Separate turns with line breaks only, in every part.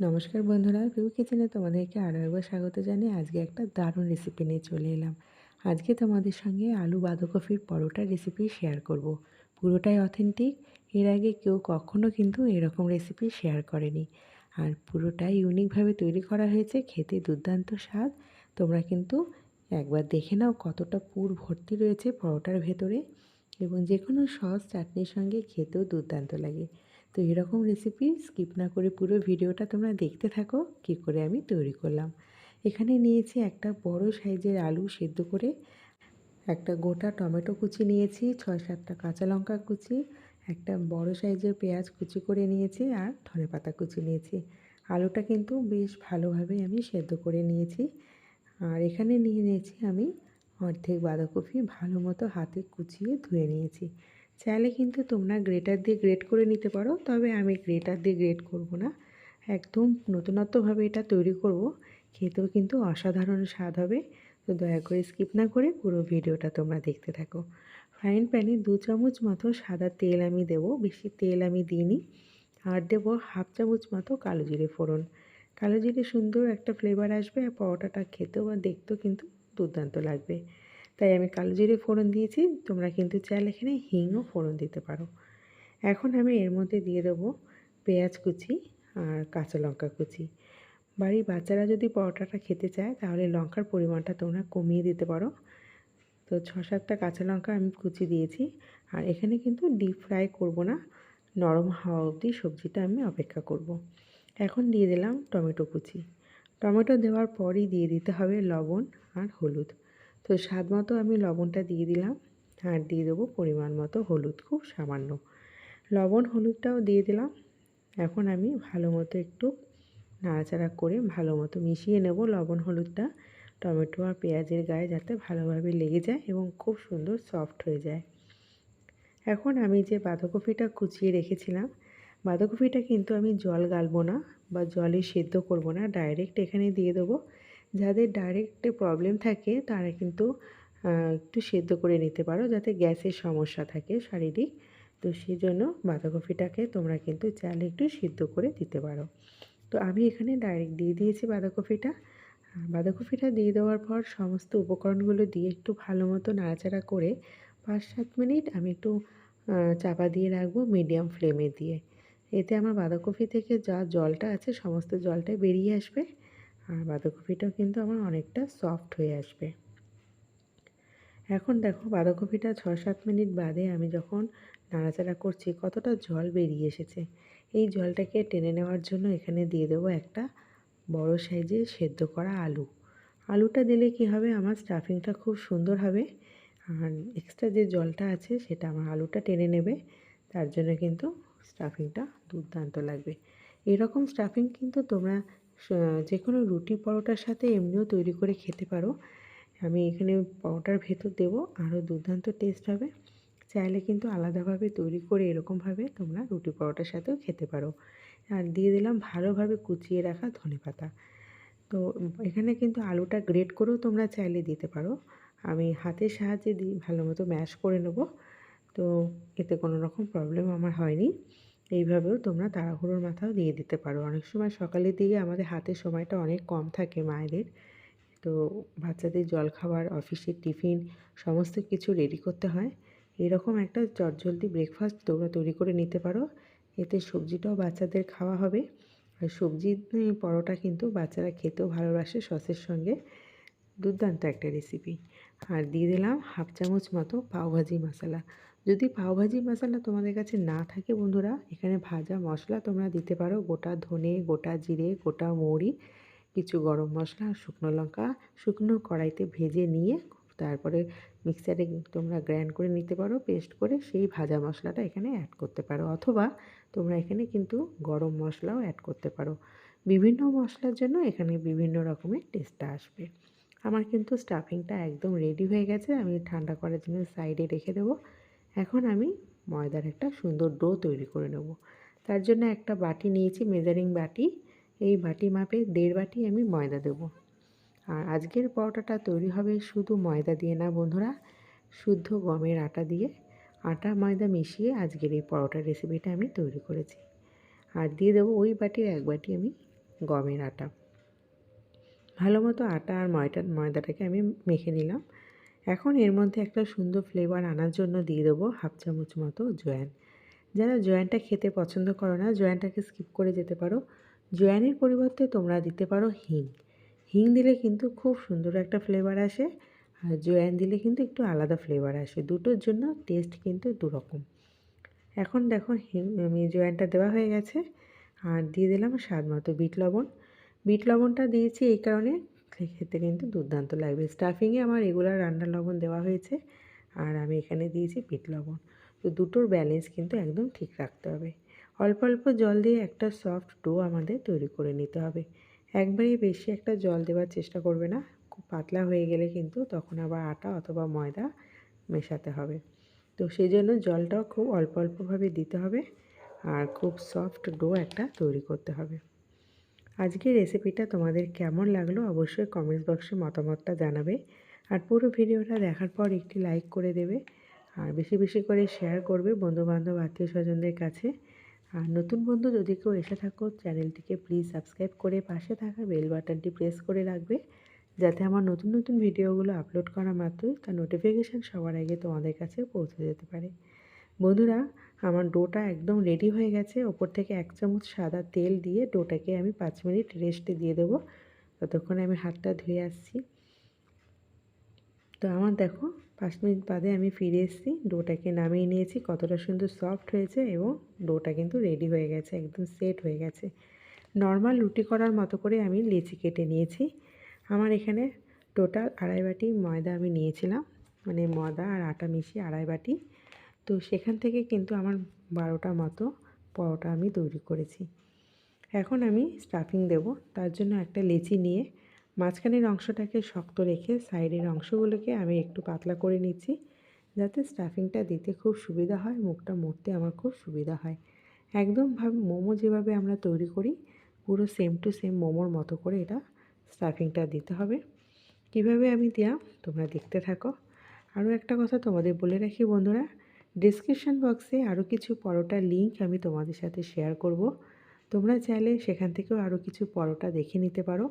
নমস্কার বন্ধুরা পিউ কিচেনে তোমাদেরকে আরও একবার স্বাগত জানিয়ে আজকে একটা দারুণ রেসিপি নিয়ে চলে এলাম। আজকে তোমাদের সঙ্গে আলু বাঁধাকপির পরোটা রেসিপি শেয়ার করব। পুরোটাই অথেন্টিক এর আগে কেউ কখনও কিন্তু এরকম রেসিপি শেয়ার করেনি। আর পুরোটাই ইউনিকভাবে তৈরি করা হয়েছে, খেতে দুর্দান্ত স্বাদ। তোমরা কিন্তু একবার দেখে নাও কতটা পুর ভর্তি রয়েছে পরোটার ভেতরে। এবং যে কোনো সস, চাটনির সঙ্গে খেতেও দুর্দান্ত লাগে। তো এরকম রেসিপি স্কিপ না করে পুরো ভিডিওটা তোমরা দেখতে থাকো, কী করে আমি তৈরি করলাম। এখানে নিয়েছি একটা বড় সাইজের আলু সেদ্ধ করে, একটা গোটা টমেটো কুচি নিয়েছি, ছয় সাতটা কাঁচা লঙ্কা কুচি, একটা বড় সাইজের পেঁয়াজ কুচি করে নিয়েছি আর ধনে পাতা কুচি নিয়েছি। আলুটা কিন্তু বেশ ভালোভাবে আমি সেদ্ধ করে নিয়েছি। আর এখানে নিয়ে নিয়েছি আমি অর্ধেক বাঁধাকপি ভালো মতো হাতে কুচিয়ে ধুয়ে নিয়েছি। চাইলে কিন্তু তোমরা গ্রেটার দিয়ে গ্রেট করে নিতে পারো, তবে আমি গ্রেটার দিয়ে গ্রেট করব না। একদম নতুনত্বভাবে এটা তৈরি করব, খেতেও কিন্তু অসাধারণ স্বাদ হবে। তো দয়া করে স্কিপ না করে পুরো ভিডিওটা তোমরা দেখতে থাকো। ফ্রাইং প্যানে দু চামচ মতো সাদা তেল আমি দেব, বেশি তেল আমি দিইনি। আর দেব হাফ চামচ মতো কালো জিরে ফোড়ন। কালো জিরে সুন্দর একটা ফ্লেভার আসবে, আর পরোটাটা খেতেও আর দেখতেও কিন্তু দুর্দান্ত লাগবে। তাই আমি কালো জিরে ফোড়ন দিয়েছি। তোমরা কিন্তু চাইলে এখানে হিংও ফোড়ন দিতে পারো। এখন আমি এর মধ্যে দিয়ে দেবো পেঁয়াজ কুচি আর কাঁচা লঙ্কা কুচি। বাড়ির বাচ্চারা যদি পরোটাটা খেতে চায়, তাহলে লঙ্কার পরিমাণটা তোমরা কমিয়ে দিতে পারো। তো ছ সাতটা কাঁচা লঙ্কা আমি কুচি দিয়েছি। আর এখানে কিন্তু ডিপ ফ্রাই করব না, নরম হাওয়া অবধি সবজিটা আমি অপেক্ষা করব। এখন দিয়ে দিলাম টমেটো কুচি। টমেটো দেওয়ার পরই দিয়ে দিতে হবে লবণ আর হলুদ। তো স্বাদ মতো আমি লবণটা দিয়ে দিলাম আর দিয়ে দেবো পরিমাণ মতো হলুদ, খুব সামান্য। লবণ হলুদটাও দিয়ে দিলাম। এখন আমি ভালো মতো একটু নাড়াচাড়া করে ভালো মতো মিশিয়ে নেব লবণ হলুদটা। টমেটো আর পেঁয়াজের গায়ে যাতে ভালোভাবে লেগে যায় এবং খুব সুন্দর সফট হয়ে যায়। এখন আমি যে বাঁধাকপিটা কুচিয়ে রেখেছিলাম, বাঁধাকপিটা কিন্তু আমি জল গালবো না বা জলে সেদ্ধ করব না, ডাইরেক্ট এখানে দিয়ে দেবো। যাদের ডাইরেক্ট প্রবলেম থাকে, তারা কিন্তু একটু সেদ্ধ করে নিতে পারো যাতে গ্যাসের সমস্যা থাকে শারীরিক। তো সেই জন্য বাঁধাকপিটাকে তোমরা কিন্তু চালে একটু সিদ্ধ করে দিতে পারো। তো আমি এখানে ডাইরেক্ট দিয়ে দিয়েছি বাঁধাকপিটা। বাঁধাকপিটা দিয়ে দেওয়ার পর সমস্ত উপকরণগুলো দিয়ে একটু ভালো মতো নাড়াচাড়া করে পাঁচ সাত মিনিট আমি একটু চাপা দিয়ে রাখব মিডিয়াম ফ্লেমে দিয়ে। এতে আমার বাঁধাকপি থেকে যা জলটা আছে, সমস্ত জলটাই বেরিয়ে আসবে। আর বাঁধাকপিটাও কিন্তু আমার অনেকটা সফট হয়ে আসবে। এখন দেখো বাঁধাকপিটা ছ সাত মিনিট বাদে আমি যখন নাড়াচাড়া করছি কতটা জল বেরিয়ে এসেছে। এই জলটাকে টেনে নেওয়ার জন্য এখানে দিয়ে দেবো একটা বড় সাইজে সেদ্ধ করা আলু। আলুটা দিলে কি হবে? আমার স্টাফিংটা খুব সুন্দর হবে। আর এক্সট্রা যে জলটা আছে সেটা আমার আলুটা টেনে নেবে। তার জন্য কিন্তু স্টাফিংটা দুর্দান্ত লাগবে। এরকম স্টাফিং কিন্তু তোমরা যে কোনো রুটি পরোটার সাথে এমনিও তৈরি করে খেতে পারো। আমি এখানে পরোটার ভেতর দেবো, আরও দুর্দান্ত টেস্ট হবে। চাইলে কিন্তু আলাদাভাবে তৈরি করে এরকমভাবে তোমরা রুটি পরোটার সাথেও খেতে পারো। আর দিয়ে দিলাম ভালোভাবে কুচিয়ে রাখা ধনে পাতা। তো এখানে কিন্তু আলুটা গ্রেট করেও তোমরা চাইলে দিতে পারো। আমি হাতের সাহায্যে দিই, ভালো মতো ম্যাশ করে নেব। তো এতে কোনো রকম প্রবলেম আমার হয়নি। এইভাবেও তোমরা তাড়াহুড়োর মাথাও দিয়ে দিতে পারো। অনেক সময় সকালের দিকে আমাদের হাতের সময়টা অনেক কম থাকে মায়েদের। তো বাচ্চাদের জলখাবার অফিসের টিফিন, সমস্ত কিছু রেডি করতে হয়। এরকম একটা চটজলদি ব্রেকফাস্ট তোমরা তৈরি করে নিতে পারো। এতে সবজিটাও বাচ্চাদের খাওয়া হবে। আর সবজি পরোটা কিন্তু বাচ্চারা খেতেও ভালোবাসে সসের সঙ্গে। দুর্দান্ত একটা রেসিপি আর দিয়ে দিলাম হাফ চামচ মতো পাওভাজি মশলা। যদি পাওভাজি মশলা তোমাদের কাছে না থাকে বন্ধুরা, এখানে ভাজা মশলা তোমরা দিতে পারো। গোটা ধনে, গোটা জিরে, গোটা মৌরি, কিছু গরম মশলা, শুকনো লঙ্কা, শুকনো কড়াইতে ভেজে নিয়ে তারপরে মিক্সারে তোমরা গ্রাইন্ড করে নিতে পারো, পেস্ট করে সেই ভাজা মশলাটা এখানে অ্যাড করতে পারো। অথবা তোমরা এখানে কিন্তু গরম মশলাও অ্যাড করতে পারো। বিভিন্ন মশলার জন্য এখানে বিভিন্ন রকমের টেস্টটা আসবে। আমার কিন্তু স্টাফিংটা একদম রেডি হয়ে গেছে, আমি ঠান্ডা করার জন্য সাইডে রেখে দেবো। এখন আমি ময়দার একটা সুন্দর ডো তৈরি করে নেব। তার জন্য একটা বাটি নিয়েছি, মেজারিং বাটি। এই বাটি মাপে দেড় বাটি আমি ময়দা দেবো। আর আজকের পরোটাটা তৈরি হবে শুধু ময়দা দিয়ে না বন্ধুরা, শুদ্ধ গমের আটা দিয়ে। আটা, ময়দা মিশিয়ে আজকের এই পরোটার রেসিপিটা আমি তৈরি করেছি। আর দিয়ে দেবো ওই বাটির এক বাটি আমি গমের আটা। ভালো মতো আটা আর ময়দা ময়দাটাকে আমি মেখে নিলাম। এখন এর মধ্যে একটা সুন্দর ফ্লেভার আনার জন্য দিয়ে দেবো হাফ চামচ মতো জোয়ান। যারা জোয়ানটা খেতে পছন্দ করো না, জোয়ানটাকে স্কিপ করে যেতে পারো। জোয়ানের পরিবর্তে তোমরা দিতে পারো হিং। হিং দিলে কিন্তু খুব সুন্দর একটা ফ্লেভার আসে আর জোয়ান দিলে কিন্তু একটু আলাদা ফ্লেভার আসে। দুটোর জন্য টেস্ট কিন্তু দুরকম। এখন দেখো হিং আমি জোয়ানটা দেওয়া হয়ে গেছে। আর দিয়ে দিলাম স্বাদ মতো বিট লবণ। বিট লবণটা দিয়েছি এই কারণে খেতে কিন্তু দুর্দান্ত লাগবে। স্টাফিংয়ে আমার রেগুলার রান্নার লবণ দেওয়া হয়েছে আর আমি এখানে দিয়েছি বিট লবণ। তো দুটোর ব্যালেন্স কিন্তু একদম ঠিক রাখতে হবে। অল্প অল্প জল দিয়ে একটা সফট ডো আমাদের তৈরি করে নিতে হবে। একবারেই বেশি একটা জল দেওয়ার চেষ্টা করবে না, খুব পাতলা হয়ে গেলে কিন্তু তখন আবার আটা অথবা ময়দা মেশাতে হবে। তো সেই জন্য জলটাও খুব অল্প অল্পভাবে দিতে হবে আর খুব সফট ডো একটা তৈরি করতে হবে। আজকের রেসিপিটা তোমাদের কেমন লাগল অবশ্যই কমেন্টস বক্সে মতামতটা জানাবে। আর পুরো ভিডিওটা দেখার পর একটি লাইক করে দেবে। আর বেশি বেশি করে শেয়ার করবে বন্ধুবান্ধব, আত্মীয় স্বজনদের কাছে। আর নতুন বন্ধু যদি কেউ এসে থাকো, চ্যানেলটিকে প্লিজ সাবস্ক্রাইব করে পাশে থাকা বেল বাটনটি প্রেস করে রাখবে। যাতে আমার নতুন নতুন ভিডিওগুলো আপলোড করা মাত্রই তার নোটিফিকেশান সবার আগে তোমাদের কাছে পৌঁছে যেতে পারে। বন্ধুরা আমার ডোটা একদম রেডি হয়ে গেছে। ওপর থেকে এক চামচ সাদা তেল দিয়ে ডোটাকে আমি পাঁচ মিনিট রেস্টে দিয়ে দেবো। ততক্ষণে আমি হাতটা ধুয়ে আসছি। তো আমার দেখো, পাঁচ মিনিট বাদে আমি ফিরে এসেছি। ডোটাকে নামিয়ে নিয়েছি। কতটা সুন্দর সফট হয়েছে এবং ডোটা কিন্তু রেডি হয়ে গেছে, একদম সেট হয়ে গেছে। নর্মাল রুটি করার মতো করে আমি লেচি কেটে নিয়েছি। আমার এখানে টোটাল আড়াই বাটি ময়দা আমি নিয়েছিলাম। মানে ময়দা আর আটা মিশিয়ে আড়াই বাটি তো সেখান থেকে কিন্তু আমার বারোটা মতো পরোটা আমি তৈরি করেছি। এখন আমি স্টাফিং দেব। তার জন্য একটা লেচি নিয়ে মাঝখানের অংশটাকে শক্ত রেখে সাইডের অংশগুলোকে আমি একটু পাতলা করে নিচ্ছি যাতে স্টাফিংটা দিতে খুব সুবিধা হয়, মুখটা মরতে আমার খুব সুবিধা হয়। একদম ভাবে মোমো যেভাবে আমরা তৈরি করি, পুরো সেম টু সেম মোমোর মতো করে এটা স্টাফিংটা দিতে হবে। কীভাবে আমি দিলাম তোমরা দেখতে থাকো। আরও একটা কথা তোমাদের বলে রাখি বন্ধুরা ডিসক্রিপশান বক্সে আরও কিছু পরোটার লিঙ্ক আমি তোমাদের সাথে শেয়ার করব। তোমরা চাইলে সেখান থেকেও আরও কিছু পরোটা দেখে নিতে পারো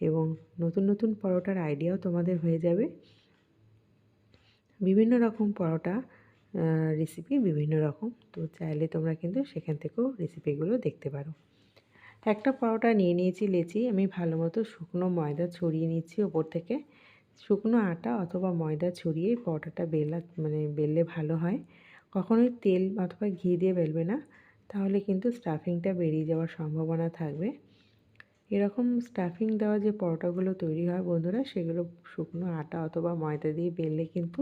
এবং নতুন নতুন পরোটার আইডিয়াও তোমাদের হয়ে যাবে। বিভিন্ন রকম পরোটা রেসিপি বিভিন্ন রকম, তো চাইলে তোমরা কিন্তু সেখান থেকেও রেসিপিগুলো দেখতে পারো। একটা পরোটা নিয়ে নিয়েছি লেচি, আমি ভালো মতো শুকনো ময়দা ছড়িয়ে নিচ্ছি ওপর থেকে। শুকনো আটা অথবা ময়দা ছড়িয়ে পরোটাটা বেলা মানে বেললে ভালো হয়। কখনোই তেল অথবা ঘি দিয়ে বেলবে না। তাহলে কিন্তু স্টাফিংটা বেরিয়ে যাওয়ার সম্ভাবনা থাকবে। এরকম স্টাফিং দেওয়া যে পরোটাগুলো তৈরি হয় বন্ধুরা, সেগুলো শুকনো আটা অথবা ময়দা দিয়ে বেললে কিন্তু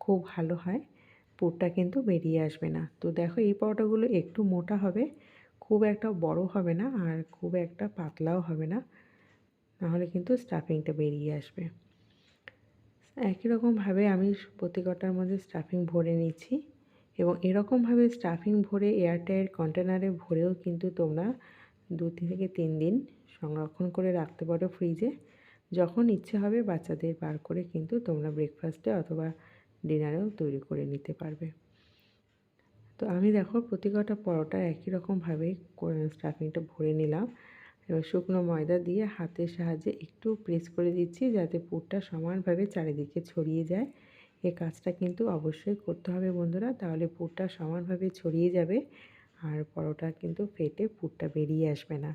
খুব ভালো হয়। পুরটা কিন্তু বেরিয়ে আসবে না। তো দেখো, এই পরোটাগুলো একটু মোটা হবে, খুব একটা বড় হবে না আর খুব একটা পাতলাও হবে না। নাহলে কিন্তু স্টাফিংটা বেরিয়ে আসবে। একই রকমভাবে আমি প্রতিকটার মধ্যে স্টাফিং ভরে নিচ্ছি এবং এরকমভাবে স্টাফিং ভরে এয়ারটাইট কন্টেনারে ভরেও কিন্তু তোমরা দু থেকে তিন দিন সংরক্ষণ করে রাখতে পারো ফ্রিজে যখন ইচ্ছে হবে বাচ্চাদের বার করে কিন্তু তোমরা ব্রেকফাস্টে অথবা ডিনারেও তৈরি করে নিতে পারবে। তো আমি দেখো প্রতি কটা পরোটা একই রকমভাবে স্টাফিংটা ভরে নিলাম। এবার শুকনো ময়দা দিয়ে হাতের সাহায্যে একটু প্রেস করে দিচ্ছি যাতে পুরটা সমানভাবে চারিদিকে ছড়িয়ে যায়। এ কাজটা কিন্তু অবশ্যই করতে হবে বন্ধুরা, তাহলে পুরটা সমানভাবে ছড়িয়ে যাবে আর পরোটা কিন্তু ফেটে পুরটা বেরিয়ে আসবে না।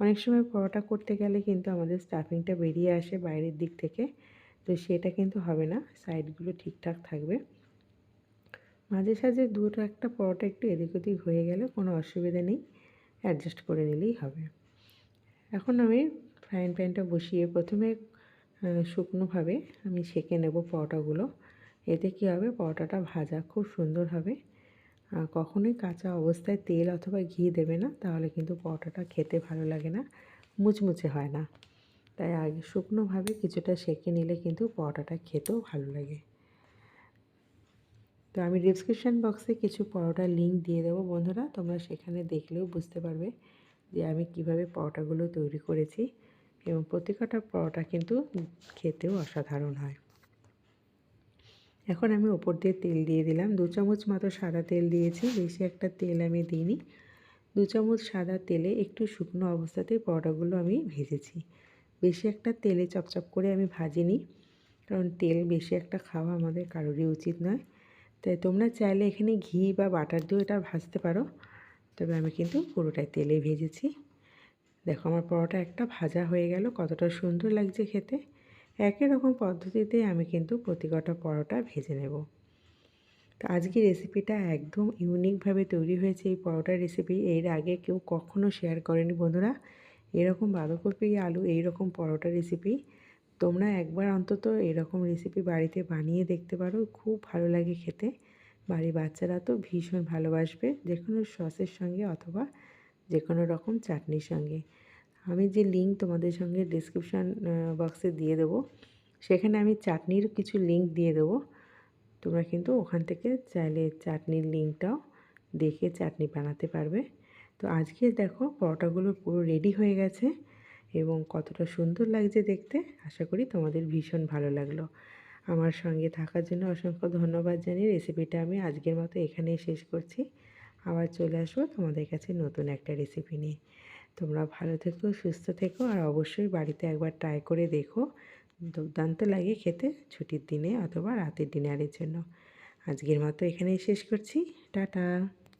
অনেক সময় পরোটা করতে গেলে কিন্তু আমাদের স্টাফিংটা বেরিয়ে আসে বাইরের দিক থেকে, তো সেটা কিন্তু হবে না সাইডগুলো ঠিকঠাক থাকবে। মাঝে সাঝে দুটো একটা পরোটা একটু এদিক ওদিক হয়ে গেলে কোনো অসুবিধা নেই অ্যাডজাস্ট করে নিলেই হবে। এখন আমি ফ্রাইং প্যানটা বসিয়ে প্রথমে শুকনোভাবে আমি সেঁকে নেব পরোটাগুলো। এতে কী হবে? পরোটাটা ভাজা, খুব সুন্দর হবে। কখনোই কাঁচা অবস্থায় তেল অথবা ঘি দেবে না, তাহলে কিন্তু পরোটাটা খেতে ভালো লাগে না, মুচমুচে হয় না। তাই আগে শুকনোভাবে কিছুটা সেঁকে নিলে কিন্তু পরোটাটা খেতেও ভালো লাগে। তো আমি ডিসক্রিপশান বক্সে কিছু পরোটার লিঙ্ক দিয়ে দেবো বন্ধুরা, তোমরা সেখানে দেখলেও বুঝতে পারবে। যে আমি কীভাবে পরোটাগুলো তৈরি করেছি এবং প্রত্যেকটা পরোটা কিন্তু খেতেও অসাধারণ হয়। এখন আমি ওপর দিয়ে তেল দিয়ে দিলাম। দু চামচ মতো সাদা তেল দিয়েছি, বেশি একটা তেল আমি দিইনি। দু চামচ সাদা তেলে একটু শুকনো অবস্থাতে পরোটাগুলো আমি ভেজেছি। বেশি একটা তেলে চপচপ করে আমি ভাজিনি, কারণ তেল বেশি একটা খাওয়া আমাদের কারোরই উচিত নয়। তাই তোমরা চাইলে এখানে ঘি বা বাটার দিয়েও এটা ভাজতে পারো। তবে আমি কিন্তু পুরোটাই তেলে ভেজেছি। দেখো আমার পরোটা একটা ভাজা হয়ে গেল, কতটা সুন্দর লাগছে খেতে। একই রকম পদ্ধতিতে আমি কিন্তু প্রতি কটা পরোটা ভেজে নেব। তো আজকে রেসিপিটা একদম ইউনিকভাবে তৈরি হয়েছে এই পরোটার রেসিপি। এর আগে কেউ কখনো শেয়ার করেনি বন্ধুরা। এরকম বাঁধাকপি, আলু এইরকম পরোটা রেসিপি। তোমরা একবার অন্তত এরকম রেসিপি বাড়িতে বানিয়ে দেখতে পারো, খুব ভালো লাগে খেতে। বাড়ির বাচ্চারা তো ভীষণ ভালোবাসবে যে কোনো সসের সঙ্গে অথবা যে কোনো রকম চাটনির সঙ্গে। আমি যে লিঙ্ক তোমাদের সঙ্গে ডিসক্রিপশান বক্সে দিয়ে দেবো, সেখানে আমি চাটনির কিছু লিঙ্ক দিয়ে দেবো। তোমরা কিন্তু ওখান থেকে চাইলে চাটনির লিঙ্কটাও দেখে চাটনি বানাতে পারবে। তো আজকে দেখো পরোটাগুলো পুরো রেডি হয়ে গেছে এবং কতটা সুন্দর লাগছে দেখতে। আশা করি তোমাদের ভীষণ ভালো লাগল। আমার সঙ্গে থাকার জন্য অসংখ্য ধন্যবাদ জানিয়ে রেসিপিটা আমি আজকের মতো এখানেই শেষ করছি। আবার চলে আসব তোমাদের কাছে নতুন একটা রেসিপি নিয়ে। তোমরা ভালো থেকো, সুস্থ থেকো, আর অবশ্যই বাড়িতে একবার ট্রাই করে দেখো। দুর্দান্ত লাগে খেতে ছুটির দিনে অথবা রাতের ডিনারের জন্য। আজকের মতো এখানেই শেষ করছি। টাটা!